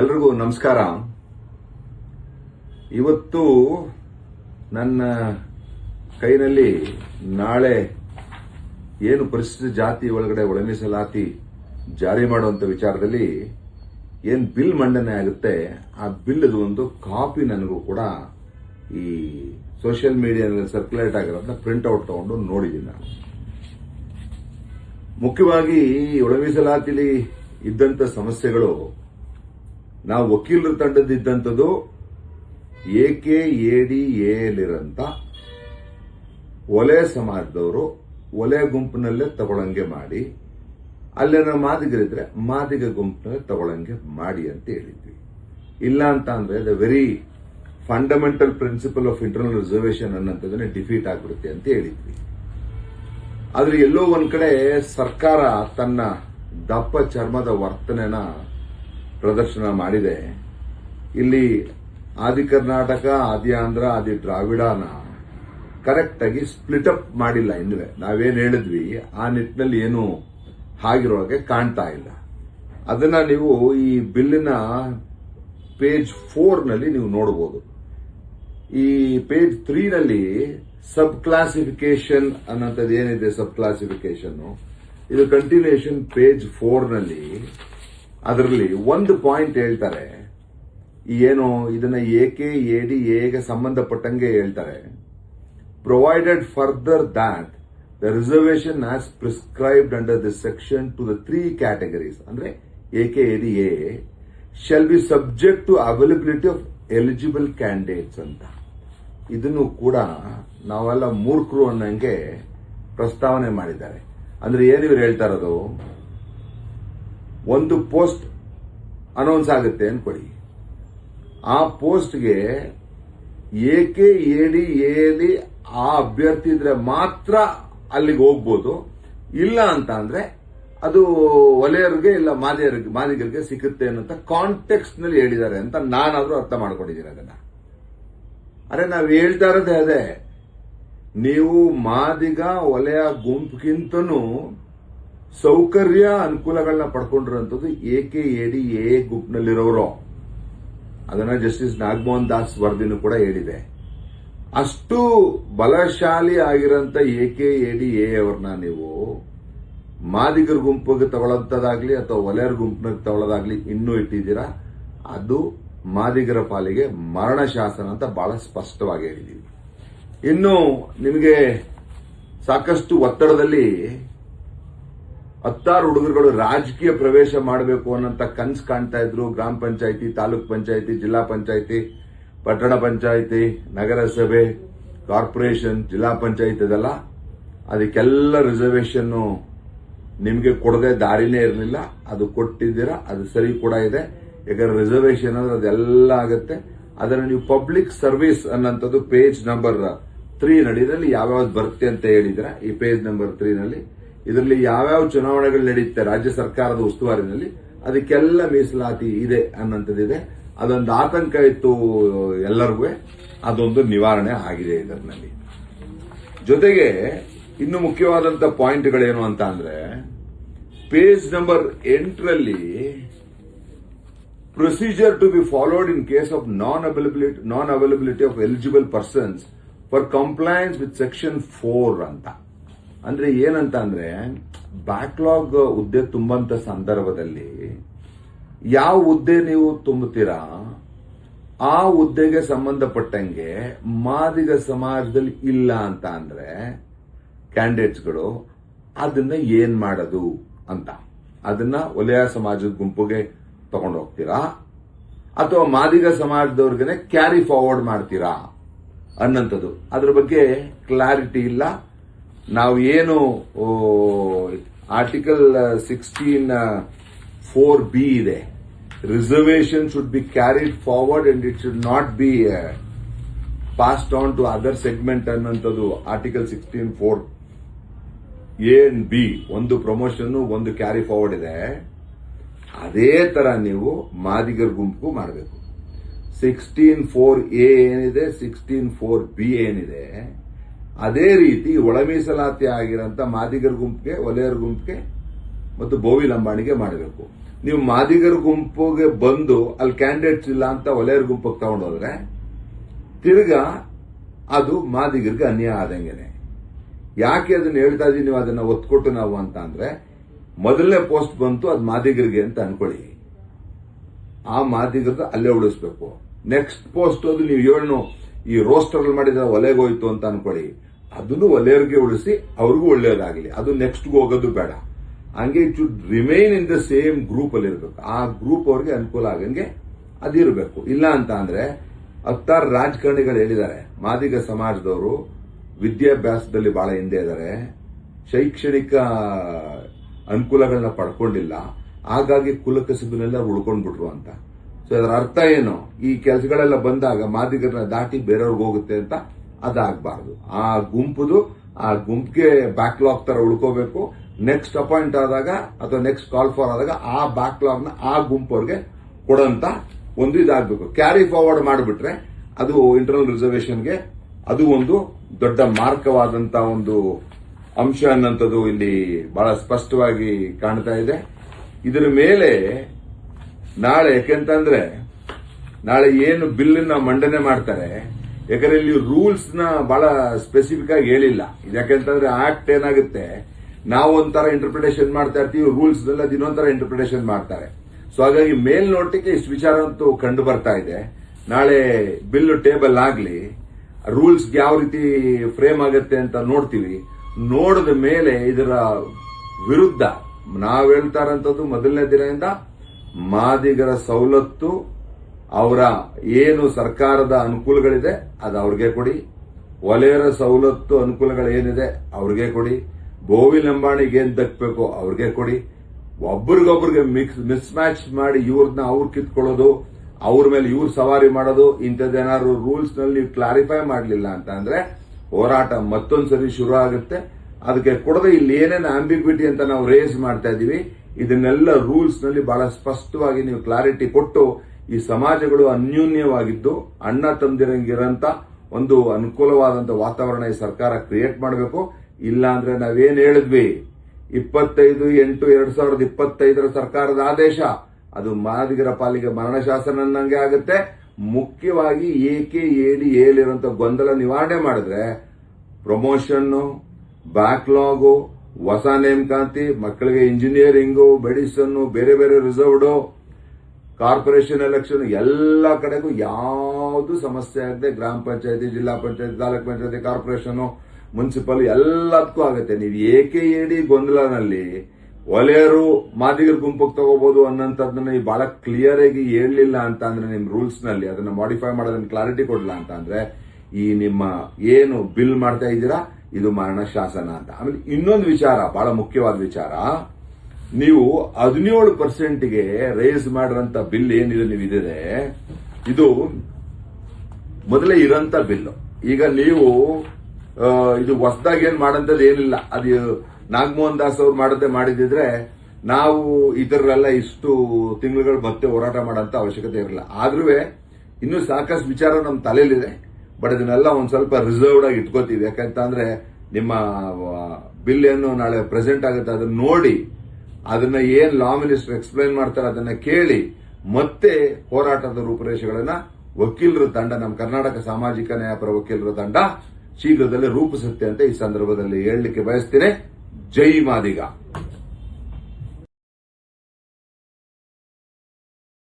ಎಲ್ರಿಗೂ ನಮಸ್ಕಾರ. ಇವತ್ತು ನನ್ನ ಕೈನಲ್ಲಿ ನಾಳೆ ಏನು ಪರಿಶಿಷ್ಟ ಜಾತಿ ಒಳಗಡೆ ಒಳಮೀಸಲಾತಿ ಜಾರಿ ಮಾಡುವಂತ ವಿಚಾರದಲ್ಲಿ ಏನ್ ಬಿಲ್ ಮಂಡನೆ ಆಗುತ್ತೆ, ಆ ಬಿಲ್ದು ಒಂದು ಕಾಪಿ ನನಗೂ ಕೂಡ ಈ ಸೋಷಿಯಲ್ ಮೀಡಿಯಾದಲ್ಲಿ ಸರ್ಕ್ಯುಲೇಟ್ ಆಗಿರೋದನ್ನ ಪ್ರಿಂಟ್ ಔಟ್ ತಗೊಂಡು ನೋಡಿದ್ದೀನಿ ನಾನು. ಮುಖ್ಯವಾಗಿ ಈ ಒಳಮೀಸಲಾತಿಲಿ ಇದ್ದಂತ ಸಮಸ್ಯೆಗಳು ನಾವು ವಕೀಲರ ತಂಡದಿದ್ದಂಥದ್ದು ಎಕೆ ಎಡಿ ಎಲ್ಲಿರಂತ ಒಲೆ ಸಮಾಜದವರು, ಒಲೆ ಗುಂಪಿನಲ್ಲೇ ತಗೊಳಂಗೆ ಮಾಡಿ. ಅಲ್ಲೇನೋ ಮಾದಿಗರಿದ್ರೆ ಮಾದಿಗ ಗುಂಪಿನಲ್ಲೇ ತಗೊಳಂಗೆ ಮಾಡಿ ಅಂತ ಹೇಳಿದ್ವಿ. ಇಲ್ಲ ಅಂತ ಅಂದ್ರೆ the very fundamental principle of internal reservation ಅನ್ನೋಂಥದ್ದನ್ನೇ defeat ಆಗ್ಬಿಡುತ್ತೆ ಅಂತ ಹೇಳಿದ್ವಿ. ಆದ್ರೆ ಎಲ್ಲೋ ಒಂದ್ ಕಡೆ ಸರ್ಕಾರ ತನ್ನ ದಪ್ಪ ಚರ್ಮದ ವರ್ತನೆನ ಪ್ರದರ್ಶನ ಮಾಡಿದೆ. ಇಲ್ಲಿ ಆದಿ ಕರ್ನಾಟಕ, ಆದಿ ಆಂಧ್ರ, ಆದಿ ದ್ರಾವಿಡನ ಕರೆಕ್ಟ್ ಆಗಿ ಸ್ಪ್ಲಿಟ್ ಅಪ್ ಮಾಡಿಲ್ಲ ಇನ್ನುವೆ ನಾವೇನು ಹೇಳಿದ್ವಿ, ಆ ನಿಟ್ಟಿನಲ್ಲಿ ಏನು ಹಾಗಿರೋ ಹಾಗೆ ಕಾಣ್ತಾ ಇಲ್ಲ. ಅದನ್ನ ನೀವು ಈ ಬಿಲ್ಲಿನ ಪೇಜ್ ಫೋರ್ನಲ್ಲಿ ನೀವು ನೋಡಬಹುದು ಈ ಪೇಜ್ ತ್ರೀನಲ್ಲಿ ಸಬ್ ಕ್ಲಾಸಿಫಿಕೇಶನ್ ಅನ್ನೋಂಥದ್ದು ಏನಿದೆ ಸಬ್ ಕ್ಲಾಸಿಫಿಕೇಶನ್ ಇದು ಕಂಟಿನ್ಯೂಷನ್ ಪೇಜ್ ಫೋರ್ನಲ್ಲಿ ಅದರಲ್ಲಿ ಒಂದು ಪಾಯಿಂಟ್ ಹೇಳ್ತಾರೆ, ಏನು ಇದನ್ನ ಎಕೆ ಎಡಿ ಎಗೆ ಸಂಬಂಧಪಟ್ಟಂಗೆ ಹೇಳ್ತಾರೆ. Provided further that the reservation as prescribed under this section to the three categories ಅಂದ್ರೆ A K A D A shall B subject to availability of eligible candidates ಅಂತ. ಇದನ್ನು ಕೂಡ ನಾವೆಲ್ಲ ಮೂರ್ಖರು ಅನ್ನಂಗೆ ಪ್ರಸ್ತಾವನೆ ಮಾಡಿದ್ದಾರೆ. ಅಂದ್ರೆ ಏನಿವ್ರು ಇವ್ರು ಹೇಳ್ತಾ ಇರೋದು? ಒಂದು ಪೋಸ್ಟ್ ಅನೌನ್ಸ್ ಆಗುತ್ತೆ ಅನ್ಕೊಳ್ಳಿ. ಆ ಪೋಸ್ಟ್ಗೆ ಏಕೆ ಎಡಿ ಎಲಿ ಆ ಅಭ್ಯರ್ಥಿ ಇದ್ರೆ ಮಾತ್ರ ಅಲ್ಲಿಗೆ ಹೋಗ್ಬೋದು. ಇಲ್ಲ ಅಂತ ಅಂದ್ರೆ ಅದು ಒಲೆಯರಿಗೆ ಇಲ್ಲ ಮಾದಿಯರಿಗೆ, ಮಾದಿಗರಿಗೆ ಸಿಗುತ್ತೆ ಅನ್ನೋಂಥ ಕಾಂಟೆಕ್ಸ್ಟ್ನಲ್ಲಿ ಹೇಳಿದ್ದಾರೆ ಅಂತ ನಾನಾದ್ರೂ ಅರ್ಥ ಮಾಡ್ಕೊಂಡಿದ್ದೀನಿ ಅದನ್ನ? ಅರೆ ನಾವು ಹೇಳ್ತಾ ಇರೋದೇ ಅದೇ. ನೀವು ಮಾದಿಗ ಒಲೆಯ ಗುಂಪಿಗಿಂತನೂ ಸೌಕರ್ಯ ಅನುಕೂಲಗಳನ್ನ ಪಡ್ಕೊಂಡಿರುವಂತದ್ದು A K A D A ಗುಂಪ್ನಲ್ಲಿರೋರು. ಅದನ್ನ ಜಸ್ಟಿಸ್ ನಾಗಮೋಹನ್ ದಾಸ್ ವರದಿನೂ ಕೂಡ ಹೇಳಿದೆ. ಅಷ್ಟು ಬಲಶಾಲಿ ಆಗಿರಂತ ಎ ಕೆ ಎ ಅವ್ರನ್ನ ನೀವು ಮಾದಿಗರ ಗುಂಪಿಗೆ ತಗೊಳ್ಳೋದಾಗ್ಲಿ ಅಥವಾ ಒಲೆಯರ್ ಗುಂಪಿನ ತಗೊಳ್ಳೋದಾಗ್ಲಿ ಇನ್ನೂ ಇಟ್ಟಿದ್ದೀರಾ? ಅದು ಮಾದಿಗರ ಪಾಲಿಗೆ ಮರಣ ಶಾಸನ ಅಂತ ಬಹಳ ಸ್ಪಷ್ಟವಾಗಿ ಹೇಳಿದ್ದೀವಿ ಇನ್ನು ನಿಮಗೆ ಸಾಕಷ್ಟು ಒತ್ತಡದಲ್ಲಿ ಹತ್ತಾರು ಹುಡುಗರುಗಳು ರಾಜಕೀಯ ಪ್ರವೇಶ ಮಾಡಬೇಕು ಅನ್ನೋಂತ ಕನ್ಸು ಕಾಣ್ತಾ ಇದ್ರು. ಗ್ರಾಮ ಪಂಚಾಯಿತಿ, ತಾಲೂಕ್ ಪಂಚಾಯಿತಿ, ಜಿಲ್ಲಾ ಪಂಚಾಯಿತಿ, ಪಟ್ಟಣ ಪಂಚಾಯಿತಿ, ನಗರಸಭೆ, ಕಾರ್ಪೊರೇಷನ್, ಜಿಲ್ಲಾ ಪಂಚಾಯತ್ ಇದೆಲ್ಲ ಅದಕ್ಕೆಲ್ಲ ರಿಸರ್ವೇಷನ್ನು ನಿಮಗೆ ಕೊಡದೆ ದಾರಿನೇ ಇರಲಿಲ್ಲ. ಅದು ಕೊಟ್ಟಿದ್ದೀರಾ, ಅದು ಸರಿ ಕೂಡ ಇದೆ. ಯಾಕಂದ್ರೆ ರಿಸರ್ವೇಷನ್ ಅಂದ್ರೆ ಅದೆಲ್ಲ ಆಗುತ್ತೆ. ಅದರ ನೀವು ಪಬ್ಲಿಕ್ ಸರ್ವಿಸ್ ಅನ್ನೋಂಥದ್ದು ಪೇಜ್ ನಂಬರ್ ತ್ರೀ ಯಾವ ಯಾವ್ಯಾವ್ದು ಬರುತ್ತೆ ಅಂತ ಹೇಳಿದ್ರ ಈ ಪೇಜ್ ನಂಬರ್ ತ್ರೀ ನಲ್ಲಿ ಇದರಲ್ಲಿ ಯಾವ್ಯಾವ ಚುನಾವಣೆಗಳು ನಡೆಯುತ್ತೆ ರಾಜ್ಯ ಸರ್ಕಾರದ ಉಸ್ತುವಾರಿನಲ್ಲಿ, ಅದಕ್ಕೆಲ್ಲ ಮೀಸಲಾತಿ ಇದೆ ಅನ್ನೋಂಥದ್ದಿದೆ. ಅದೊಂದು ಆತಂಕ ಇತ್ತು ಎಲ್ಲರಿಗೂ. ಅದೊಂದು ನಿವಾರಣೆ ಆಗಿದೆ ಇದರಲ್ಲಿ. ಜೊತೆಗೆ ಇನ್ನು ಮುಖ್ಯವಾದಂತ ಪಾಯಿಂಟ್ಗಳೇನು ಅಂತ ಅಂದ್ರೆ, ಪೇಜ್ ನಂಬರ್ ಎಂಟರಲ್ಲಿ procedure to be followed in case of non availability non availability of eligible persons for compliance with section four ಅಂತ. ಅಂದ್ರೆ ಏನಂತ ಅಂದ್ರೆ ಬ್ಯಾಕ್ಲಾಗ್ ಹುದ್ದೆ ತುಂಬಂತ ಸಂದರ್ಭದಲ್ಲಿ ಯಾವ ಹುದ್ದೆ ನೀವು ತುಂಬುತ್ತೀರಾ, ಆ ಹುದ್ದೆಗೆ ಸಂಬಂಧಪಟ್ಟಂಗೆ ಮಾದಿಗ ಸಮಾಜದಲ್ಲಿ ಇಲ್ಲ ಅಂತ ಅಂದ್ರೆ ಕ್ಯಾಂಡಿಡೇಟ್ಸ್ಗಳು ಅದನ್ನ ಏನ್ ಮಾಡೋದು ಅಂತ. ಅದನ್ನ ಒಲೆಯ ಸಮಾಜದ ಗುಂಪುಗೆ ತಗೊಂಡು ಹೋಗ್ತೀರಾ? ಅಥವಾ ಮಾದಿಗ ಸಮಾಜದವ್ರಿಗೆ ಕ್ಯಾರಿ ಫಾರ್ವರ್ಡ್ ಮಾಡ್ತೀರಾ ಅನ್ನಂಥದ್ದು ಅದ್ರ ಬಗ್ಗೆ ಕ್ಲಾರಿಟಿ ಇಲ್ಲ. ನಾವು ಏನು ಆರ್ಟಿಕಲ್ ಸಿಕ್ಸ್ಟೀನ್ ಫೋರ್ ಬಿ ಇದೆ. Reservation should be carried forward and it should not be passed on to other segment ಅನ್ನೋಂಥದ್ದು article sixteen four A and B ಒಂದು ಪ್ರಮೋಷನ್ ಒಂದು ಕ್ಯಾರಿ ಫಾರ್ವರ್ಡ್ ಇದೆ. ಅದೇ ತರ ನೀವು ಮಾದಿಗರ ಗುಂಪು ಮಾಡಬೇಕು. ಸಿಕ್ಸ್ಟೀನ್ ಫೋರ್ ಎ ಏನಿದೆ ಸಿಕ್ಸ್ಟೀನ್ ಫೋರ್ ಬಿ ಏನಿದೆ ಅದೇ ರೀತಿ ಒಳ ಮೀಸಲಾತಿ ಆಗಿರೋಂಥ ಮಾದಿಗರ ಗುಂಪಿಗೆ, ಒಲೆಯರ ಗುಂಪಿಗೆ ಮತ್ತು ಬೋವಿ ಲಂಬಾಣಿಗೆ ಮಾಡಬೇಕು. ನೀವು ಮಾದಿಗರ ಗುಂಪಿಗೆ ಬಂದು ಅಲ್ಲಿ ಕ್ಯಾಂಡಿಡೇಟ್ಸ್ ಇಲ್ಲ ಅಂತ ಒಲೆಯರ್ ಗುಂಪಿಗೆ ತಗೊಂಡೋದ್ರೆ ತಿರ್ಗಾ ಅದು ಮಾದಿಗರಿಗೆ ಅನ್ಯಾಯ ಆದಂಗೆನೆ. ಯಾಕೆ ಅದನ್ನ ಹೇಳ್ತಾ ಇದೀವಿ ನೀವು ಅದನ್ನ ಒತ್ಕೊಟ್ಟು ನಾವು ಅಂತ ಅಂದ್ರೆ, ಮೊದಲನೇ ಪೋಸ್ಟ್ ಬಂತು ಅದು ಮಾದಿಗರಿಗೆ ಅಂತ ಅನ್ಕೊಳ್ಳಿ. ಆ ಮಾದಿಗರದ ಅಲ್ಲೇ ಉಳಿಸ್ಬೇಕು. ನೆಕ್ಸ್ಟ್ ಪೋಸ್ಟ್ ಹೋದ್ರೆ ನೀವು ಏನು ಈ ರೋಸ್ಟರ್ ಮಾಡಿದ ಒಲೆಗೋಯ್ತು ಅಂತ ಅನ್ಕೊಳ್ಳಿ. ಅದನ್ನು ಒಲೆಯವ್ರಿಗೆ ಉಳಿಸಿ ಅವ್ರಿಗೂ ಒಳ್ಳೆಯದಾಗಲಿ. ಅದು ನೆಕ್ಸ್ಟ್ ಹೋಗೋದು ಬೇಡ. ಹಂಗೆ it should remain in the same group ಅಲ್ಲಿ ಇರಬೇಕು. ಆ ಗ್ರೂಪ್ ಅವ್ರಿಗೆ ಅನುಕೂಲ ಆಗಂಗೆ ಅದಿರಬೇಕು ಇಲ್ಲ ಅಂತ ಅಂದ್ರೆ ಹತ್ತಾರು ರಾಜಕಾರಣಿಗಳು ಹೇಳಿದ್ದಾರೆ. ಮಾದಿಗ ಸಮಾಜದವರು ವಿದ್ಯಾಭ್ಯಾಸದಲ್ಲಿ ಬಹಳ ಹಿಂದೆ ಇದ್ದಾರೆ. ಶೈಕ್ಷಣಿಕ ಅನುಕೂಲಗಳನ್ನ ಪಡ್ಕೊಂಡಿಲ್ಲ. ಹಾಗಾಗಿ ಕುಲಕಸಬನೆಲ್ಲ ಉಳ್ಕೊಂಡ್ಬಿಟ್ರು ಅಂತ. ಸೊ ಅದರ ಅರ್ಥ ಏನು? ಈ ಕೆಲಸಗಳೆಲ್ಲ ಬಂದಾಗ ಮಾದಿಗರನ್ನ ದಾಟಿ ಬೇರೆಯವ್ರಿಗೆ ಹೋಗುತ್ತೆ ಅಂತ ಅದಾಗಬಾರ್ದು. ಆ ಗುಂಪುದು, ಆ ಗುಂಪಿಗೆ ಬ್ಯಾಕ್ಲಾಗ್ ತರ ಉಳ್ಕೋಬೇಕು. ನೆಕ್ಸ್ಟ್ ಅಪಾಯಿಂಟ್ ಆದಾಗ ಅಥವಾ ನೆಕ್ಸ್ಟ್ ಕಾಲ್ ಫಾರ್ ಆದಾಗ ಆ ಬ್ಯಾಕ್ಲಾಗ್ನ ಆ ಗುಂಪವ್ರಿಗೆ ಕೊಡಂತ ಒಂದು ಇದಾಗಬೇಕು. ಕ್ಯಾರಿ ಫಾರ್ವರ್ಡ್ ಮಾಡಿಬಿಟ್ರೆ ಅದು ಇಂಟರ್ನಲ್ ರಿಸರ್ವೇಷನ್ಗೆ ಅದು ಒಂದು ದೊಡ್ಡ ಮಾರ್ಕವಾದಂತ ಒಂದು ಅಂಶ ಅನ್ನಂಥದ್ದು ಇಲ್ಲಿ ಬಹಳ ಸ್ಪಷ್ಟವಾಗಿ ಕಾಣ್ತಾ ಇದೆ. ಇದರ ಮೇಲೆ ನಾಳೆ ಯಾಕೆಂತಂದ್ರೆ, ನಾಳೆ ಏನು ಬಿಲ್ ಮಂಡನೆ ಮಾಡ್ತಾರೆ, ಯಾಕಂದ್ರೆ ಇಲ್ಲಿ ರೂಲ್ಸ್ನ ಬಹಳ ಸ್ಪೆಸಿಫಿಕ್ ಆಗಿ ಹೇಳಿಲ್ಲ. ಯಾಕೆಂತಂದ್ರೆ ಆಕ್ಟ್ ಏನಾಗುತ್ತೆ, ನಾವು ಒಂಥರ ಇಂಟರ್ಪ್ರಿಟೇಷನ್ ಮಾಡ್ತಾ ಇರ್ತೀವಿ ರೂಲ್ಸ್ ಎಲ್ಲ ಇನ್ನೊಂಥರ ಇಂಟರ್ಪ್ರಿಟೇಷನ್ ಮಾಡ್ತಾರೆ. ಸೊ ಹಾಗಾಗಿ ಮೇಲ್ನೋಟಕ್ಕೆ ಇಷ್ಟು ವಿಚಾರ ಅಂತೂ ಕಂಡು ಬರ್ತಾ ಇದೆ. ನಾಳೆ ಬಿಲ್ ಟೇಬಲ್ ಆಗ್ಲಿ ರೂಲ್ಸ್ ಯಾವ ರೀತಿ ಫ್ರೇಮ್ ಆಗುತ್ತೆ ಅಂತ ನೋಡ್ತೀವಿ. ನೋಡಿದ ಮೇಲೆ ಇದರ ವಿರುದ್ಧ ನಾವ್ ಹೇಳ್ತಾರಂತದ್ದು ಮೊದಲನೇ ದಿನದಿಂದ ಮಾದಿಗರ ಸವಲತ್ತು ಅವರ ಏನು ಸರ್ಕಾರದ ಅನುಕೂಲಗಳಿದೆ, ಅದು ಅವ್ರಿಗೆ ಕೊಡಿ. ಒಲೆಯರ ಸವಲತ್ತು ಅನುಕೂಲಗಳು ಏನಿದೆ ಅವ್ರಿಗೆ ಕೊಡಿ. ಬೋವಿ ಲಂಬಾಣಿಗೆ ಏನ್ ದಕ್ಕಬೇಕು ಅವ್ರಿಗೆ ಕೊಡಿ. ಒಬ್ರಿಗೊಬ್ರಿಗೆ ಮಿಕ್ಸ್ ಮಿಸ್ ಮ್ಯಾಚ್ ಮಾಡಿ ಇವ್ರನ್ನ ಅವ್ರು ಕಿತ್ಕೊಳ್ಳೋದು, ಅವ್ರ ಮೇಲೆ ಇವ್ರು ಸವಾರಿ ಮಾಡೋದು ಇಂಥದ್ದೇನಾದ್ರು ರೂಲ್ಸ್ನಲ್ಲಿ ಕ್ಲಾರಿಫೈ ಮಾಡಲಿಲ್ಲ ಅಂತ ಅಂದ್ರೆ ಹೋರಾಟ ಮತ್ತೊಂದ್ಸರಿ ಶುರು ಆಗುತ್ತೆ ಅದಕ್ಕೆ ಕೊಡದೆ ಇಲ್ಲಿ ಏನೇನು ಆಂಬಿಗ್ವಿಟಿ ಅಂತ ನಾವು ರೇಸ್ ಮಾಡ್ತಾ ಇದೀವಿ ಇದನ್ನೆಲ್ಲ ರೂಲ್ಸ್ನಲ್ಲಿ ಬಹಳ ಸ್ಪಷ್ಟವಾಗಿ ನೀವು ಕ್ಲಾರಿಟಿ ಕೊಟ್ಟು ಈ ಸಮಾಜಗಳು ಅನ್ಯೂನ್ಯವಾಗಿದ್ದು ಅಣ್ಣ ತಂದಿರಂಗಿರಂತ ಒಂದು ಅನುಕೂಲವಾದಂತ ವಾತಾವರಣ ಈ ಸರ್ಕಾರ ಕ್ರಿಯೇಟ್ ಮಾಡಬೇಕು. ಇಲ್ಲ ಅಂದ್ರೆ ನಾವೇನ್ ಹೇಳಿದ್ವಿ? ಇಪ್ಪತ್ತೈದು ಎಂಟು ಎರಡ್ ಸಾವಿರದ ಇಪ್ಪತ್ತೈದರ ಸರ್ಕಾರದ ಆದೇಶ. ಅದು ಮಾದಿಗರ ಪಾಲಿಗೆ ಮರಣ ಅನ್ನಂಗೆ ಆಗುತ್ತೆ. ಮುಖ್ಯವಾಗಿ ಏಕೆ ಏಡಿ ಏಲಿರುವಂತ ಗೊಂದಲ ನಿವಾರಣೆ ಮಾಡಿದ್ರೆ ಪ್ರಮೋಷನ್ ಬ್ಯಾಕ್ಲಾಗು ಹೊಸ ನೇಮಕಾಂತಿ ಮಕ್ಕಳಿಗೆ ಇಂಜಿನಿಯರಿಂಗು ಮೆಡಿಸನ್ ಬೇರೆ ಬೇರೆ ರಿಸರ್ವ್ಡು ಕಾರ್ಪೊರೇಷನ್ ಎಲೆಕ್ಷನ್ ಎಲ್ಲ ಕಡೆಗೂ ಯಾವುದು ಸಮಸ್ಯೆ ಆಗದೆ ಗ್ರಾಮ ಪಂಚಾಯತಿ, ಜಿಲ್ಲಾ ಪಂಚಾಯತಿ, ತಾಲೂಕು ಪಂಚಾಯತಿ ಕಾರ್ಪೊರೇಷನ್ ಮುನ್ಸಿಪಲ್ ಎಲ್ಲದಕ್ಕೂ ಆಗುತ್ತೆ. ನೀವು ಏಕೆ ಏಡಿ ಗೊಂದಲನಲ್ಲಿ ಒಲೆಯರು ಮಾದಿಗರ ಗುಂಪಿಗೆ ತಗೋಬಹುದು ಅನ್ನೋಂಥದ್ದನ್ನ ನೀವು ಬಹಳ ಕ್ಲಿಯರ್ ಆಗಿ ಹೇಳಲಿಲ್ಲ ಅಂತ ಅಂದ್ರೆ ನಿಮ್ ರೂಲ್ಸ್ನಲ್ಲಿ, ಅದನ್ನ ಮಾಡಿಫೈ ಮಾಡೋದನ್ನ ಕ್ಲಾರಿಟಿ ಕೊಡಲ್ಲ ಅಂತ ಅಂದ್ರೆ ಈ ನಿಮ್ಮ ಏನು ಬಿಲ್ ಮಾಡ್ತಾ ಇದ್ದೀರಾ? ಇದು ಮರಣಶಾಸನ ಅಂತ. ಆಮೇಲೆ ಇನ್ನೊಂದು ವಿಚಾರ, ಬಹಳ ಮುಖ್ಯವಾದ ವಿಚಾರ. ನೀವು ಹದಿನೇಳು ಪರ್ಸೆಂಟ್ಗೆ ರೈಸ್ ಮಾಡಿರೋಂಥ ಬಿಲ್ ಏನಿದೆ ನೀವು ಇದು ಮೊದಲೇ ಇರೋಂಥ ಬಿಲ್ ಈಗ ನೀವು ಇದು ಹೊಸದಾಗಿ ಏನ್ ಮಾಡಂತದ್ದು ಏನಿಲ್ಲ. ಅದು ನಾಗಮೋಹನ್ ದಾಸ್ ಅವ್ರು ಮಾಡದೆ ಮಾಡಿದಿದ್ರೆ ನಾವು ಇದರಲ್ಲ ಇಷ್ಟು ತಿಂಗಳುಗಳು ಮತ್ತೆ ಹೋರಾಟ ಮಾಡೋಂಥ ಅವಶ್ಯಕತೆ ಇರಲಿಲ್ಲ ಆದ್ರೂ ಇನ್ನೂ ಸಾಕಷ್ಟು ವಿಚಾರ ನಮ್ಮ ತಲೆಯಲ್ಲಿದೆ. ಬಟ್ ಇದನ್ನೆಲ್ಲ ಒಂದ್ ಸ್ವಲ್ಪ ರಿಸರ್ವ್ಡ್ ಆಗಿ ಇಟ್ಕೋತೀವಿ. ಯಾಕಂತಂದ್ರೆ ನಿಮ್ಮ ಬಿಲ್ ಏನು ನಾಳೆ ಪ್ರೆಸೆಂಟ್ ಆಗುತ್ತೆ, ಅದನ್ನ ನೋಡಿ, ಅದನ್ನ ಏನ್ ಲಾ ಮಿನಿಸ್ಟರ್ ಎಕ್ಸ್ಪ್ಲೈನ್ ಮಾಡ್ತಾರೆ ಅದನ್ನ ಕೇಳಿ, ಮತ್ತೆ ಹೋರಾಟದ ರೂಪುರೇಷೆಗಳನ್ನ ವಕೀಲರ ತಂಡ ನಮ್ಮ ಕರ್ನಾಟಕ ಸಾಮಾಜಿಕ ನ್ಯಾಯಪರ ವಕೀಲರ ತಂಡ ಶೀಘ್ರದಲ್ಲೇ ರೂಪಿಸುತ್ತೆ ಅಂತ ಈ ಸಂದರ್ಭದಲ್ಲಿ ಹೇಳಲಿಕ್ಕೆ ಬಯಸ್ತೇನೆ. ಜೈ ಮಾದಿಗ.